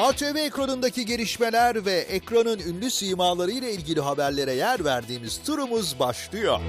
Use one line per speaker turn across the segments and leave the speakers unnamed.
ATV ekranındaki gelişmeler ve ekranın ünlü simaları ile ilgili haberlere yer verdiğimiz turumuz başlıyor.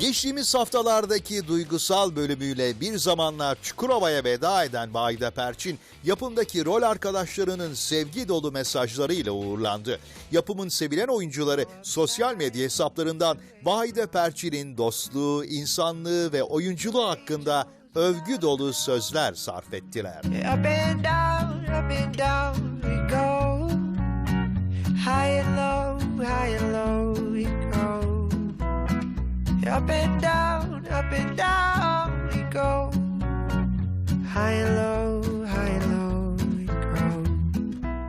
Geçtiğimiz haftalardaki duygusal bölümüyle bir zamanlar Çukurova'ya veda eden Vahide Perçin, yapımdaki rol arkadaşlarının sevgi dolu mesajlarıyla uğurlandı. Yapımın sevilen oyuncuları sosyal medya hesaplarından Vahide Perçin'in dostluğu, insanlığı ve oyunculuğu hakkında övgü dolu sözler sarf ettiler.
Up and down, up and down we go. High and low, high and low we go. Up and down, up and down we go. High and low, high and low we go.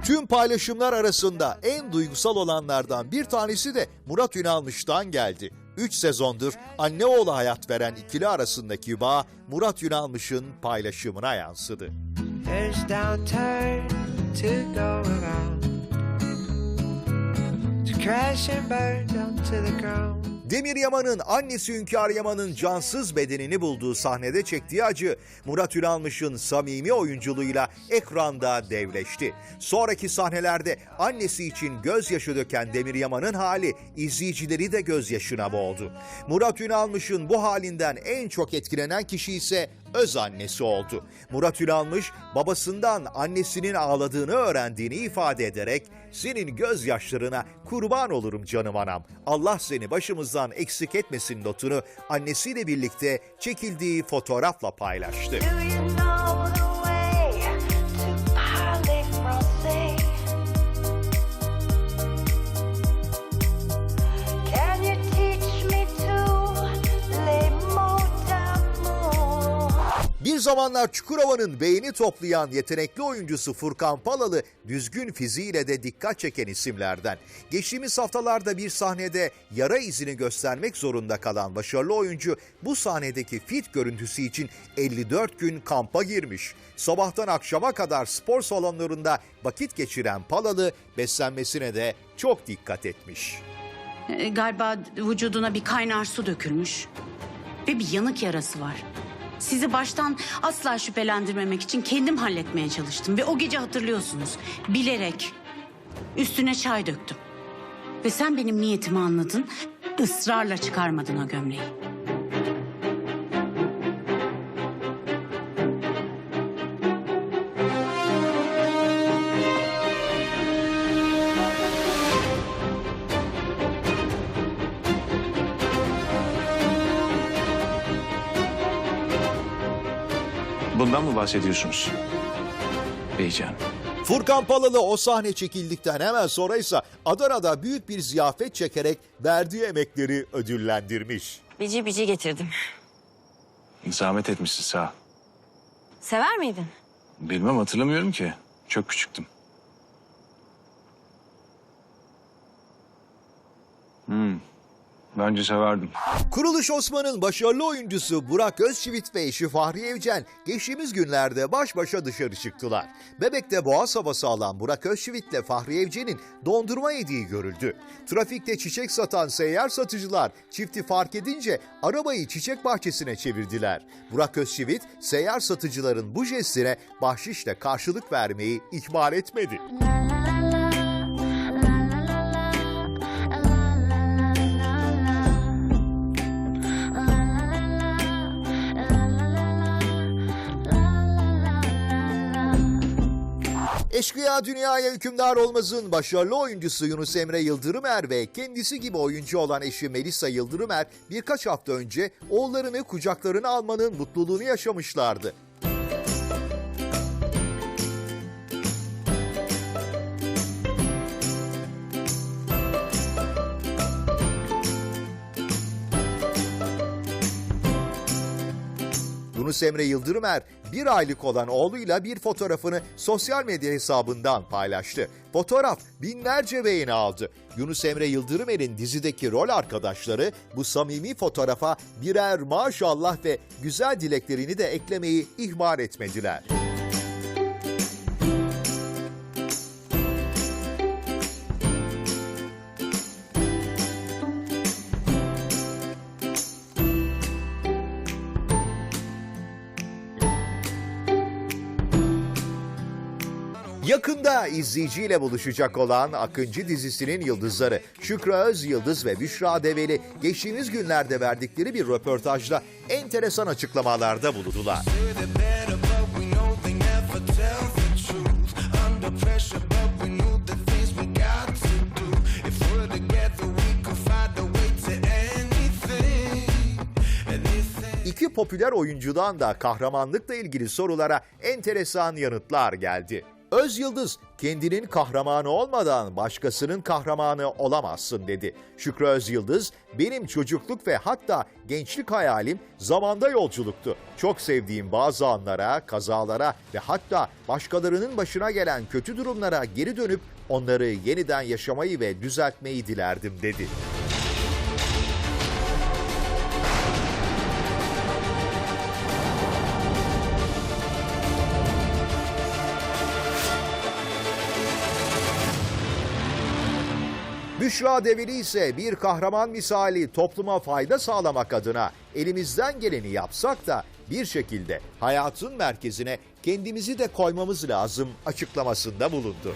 Tüm paylaşımlar arasında en duygusal olanlardan bir tanesi de Murat Ünalmış'tan geldi. 3 sezondur anne oğlu hayat veren ikili arasındaki bağ Murat Ünalmış'ın paylaşımına yansıdı.
Crash and burn down to the ground.
Demir Yaman'ın annesi Hünkar Yaman'ın cansız bedenini bulduğu sahnede çektiği acı Murat Ünalmış'ın samimi oyunculuğuyla ekranda devleşti. Sonraki sahnelerde annesi için gözyaşı döken Demir Yaman'ın hali izleyicileri de gözyaşına boğdu. Murat Ünalmış'ın bu halinden en çok etkilenen kişi ise öz annesi oldu. Murat Ünalmış babasından annesinin ağladığını öğrendiğini ifade ederek senin gözyaşlarına kurban olurum canım anam. Allah seni başımızdan eksik etmesin notunu annesiyle birlikte çekildiği fotoğrafla paylaştı. Bir zamanlar Çukurova'nın beğeni toplayan yetenekli oyuncusu Furkan Palalı düzgün fiziğiyle de dikkat çeken isimlerden. Geçtiğimiz haftalarda bir sahnede yara izini göstermek zorunda kalan başarılı oyuncu bu sahnedeki fit görüntüsü için 54 gün kampa girmiş. Sabahtan akşama kadar spor salonlarında vakit geçiren Palalı beslenmesine de çok dikkat etmiş.
E, galiba vücuduna bir kaynar su dökülmüş. Ve bir yanık yarası var. Sizi baştan asla şüphelendirmemek için kendim halletmeye çalıştım. Ve o gece hatırlıyorsunuz. Bilerek üstüne çay döktüm. Ve sen benim niyetimi anladın. ısrarla çıkarmadın o gömleği.
Bundan mı bahsediyorsunuz? Beycan.
Furkan Palalı o sahne çekildikten hemen sonra ise Adana'da büyük bir ziyafet çekerek verdiği emekleri ödüllendirmiş.
Bici bici getirdim.
Zahmet etmişsin sağ ol.
Sever miydin?
Bilmem hatırlamıyorum ki. Çok küçüktüm. Hmm. Bence severdim.
Kuruluş Osman'ın başarılı oyuncusu Burak Özçivit ve eşi Fahri Evcen geçtiğimiz günlerde baş başa dışarı çıktılar. Bebek'te boğaz havası alan Burak Özçivit ile Fahri Evcen'in dondurma yediği görüldü. Trafikte çiçek satan seyyar satıcılar çifti fark edince arabayı çiçek bahçesine çevirdiler. Burak Özçivit seyyar satıcıların bu jestine bahşişle karşılık vermeyi ihmal etmedi. Eşkıya Dünyaya Hükümdar Olmaz'ın başarılı oyuncusu Yunus Emre Yıldırımer ve kendisi gibi oyuncu olan eşi Melisa Yıldırımer birkaç hafta önce oğullarını kucaklarına almanın mutluluğunu yaşamışlardı. Yunus Emre Yıldırımer bir aylık olan oğluyla bir fotoğrafını sosyal medya hesabından paylaştı. Fotoğraf binlerce beğeni aldı. Yunus Emre Yıldırımer'in dizideki rol arkadaşları bu samimi fotoğrafa birer maşallah ve güzel dileklerini de eklemeyi ihmal etmediler. Yakında izleyiciyle buluşacak olan Akıncı dizisinin yıldızları Şükrü Öz Yıldız ve Büşra Develi geçtiğimiz günlerde verdikleri bir röportajda enteresan açıklamalarda bulundular. İki popüler oyuncudan da kahramanlıkla ilgili sorulara enteresan yanıtlar geldi. Öz Yıldız kendinin kahramanı olmadan başkasının kahramanı olamazsın dedi. Şükrü Öz Yıldız benim çocukluk ve hatta gençlik hayalim zamanda yolculuktu. Çok sevdiğim bazı anlara, kazalara ve hatta başkalarının başına gelen kötü durumlara geri dönüp onları yeniden yaşamayı ve düzeltmeyi dilerdim dedi. Büşra Develi ise bir kahraman misali topluma fayda sağlamak adına elimizden geleni yapsak da bir şekilde hayatın merkezine kendimizi de koymamız lazım açıklamasında bulundu.